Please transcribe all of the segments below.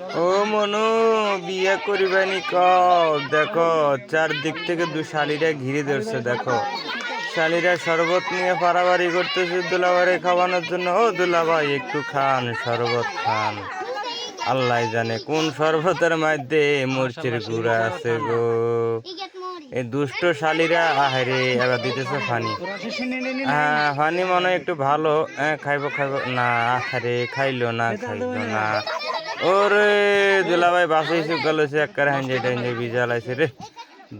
ও মনু, বিয়ে করিবানি কও? দেখো, চারদিক থেকে দু শালিরা ঘিরে ধরছে, দেখো। শালিরা শরবত নিয়ে পারাবাড়ি করতেছে দুলাবারে খাওয়ানোর জন্য। ও দুলাভাই, একটু খান, শরবত খান। আল্লাহ জানে কোন শরবতের মধ্যে মরচের গুড়া আছে গো। এই দুষ্ট শালিরা, আহারে এবার দিতেছে ফানি। হ্যাঁ ফানি মনে একটু ভালো হ্যাঁ খাইবো খাইবো। না, আহারে, খাইলো না খাইলো না। ওরে দুলা দুলাভাই বাসাইছে গেলছে একবারে হাঞ্জে টাঞ্জে বিজালাইছে রে।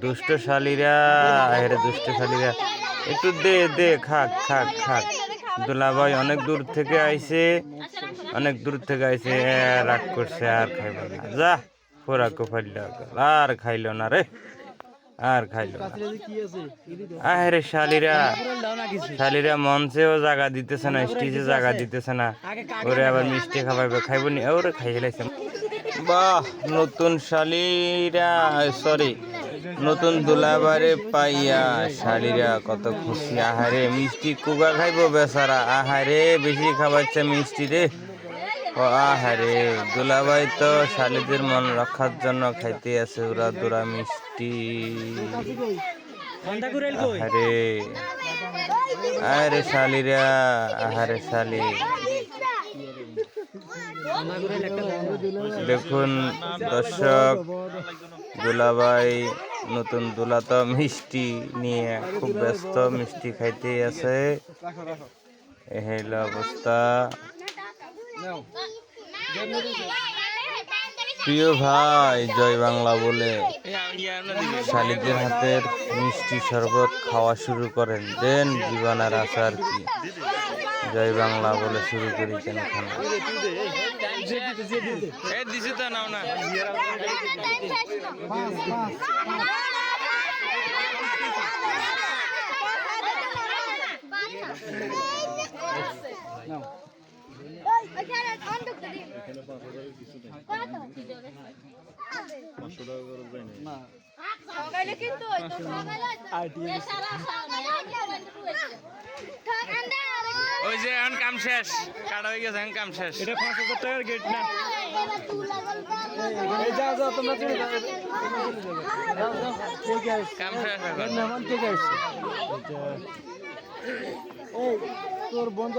দুষ্ট শালিরা আহারে দুষ্ট শালিরা। একটু দে দে, খাক খাক খাক। দুলাভাই অনেক দূর থেকে আইছে। অনেক দূর থেকে আইছে রাগ করছে, আর খাইব না। যা, ফোরাকো ফাইল আর খাইলো না রে। আর খাইলো আরে শালিরা শালিরা মঞ্চেও জায়গা দিতেছে না স্টেজে জায়গা দিতেছে না। ওরে আবার মিষ্টি খাওয়াইবে খাইব নি? ওরে খাইয়ে লাইছে। বাহ নতুন শালিরা সরি নতুন দুলাবারে পাইয়া শালিরা কত খুশি। আহারে মিষ্টি কুগা খাইবো বেচারা। আহারে বেশি খাওয়াচ্ছে মিষ্টি রে। আহারে, দুলাভাই তো শালিদের মন রক্ষার জন্য খাইতে আছে ওরা দুরা মিষ্টি। আহারে আরে শালিরা, আহারে শালি। দেখুন দর্শক, দুলাভাই নতুন দুলা তো মিষ্টি নিয়ে খুব ব্যস্ত, মিষ্টি খাইতে আছে। এই অবস্থা। প্রিয় ভাই জয় বাংলা বলে শালিদের হাতের মিষ্টি শরবত খাওয়া শুরু করেন। দেন জীবন আর আচার কি? জয় বাংলা বলে শুরু করি কেন খানা? সকালে কিন্তু ওই তো সকালে সারা ওই যে এখন কাম শেষ। কাটা হয়ে গেছে এখন কাম শেষ। এটা পাঁচ হাজার টাকার গেট না? কাম শেষ এখন। তোর বন্ধু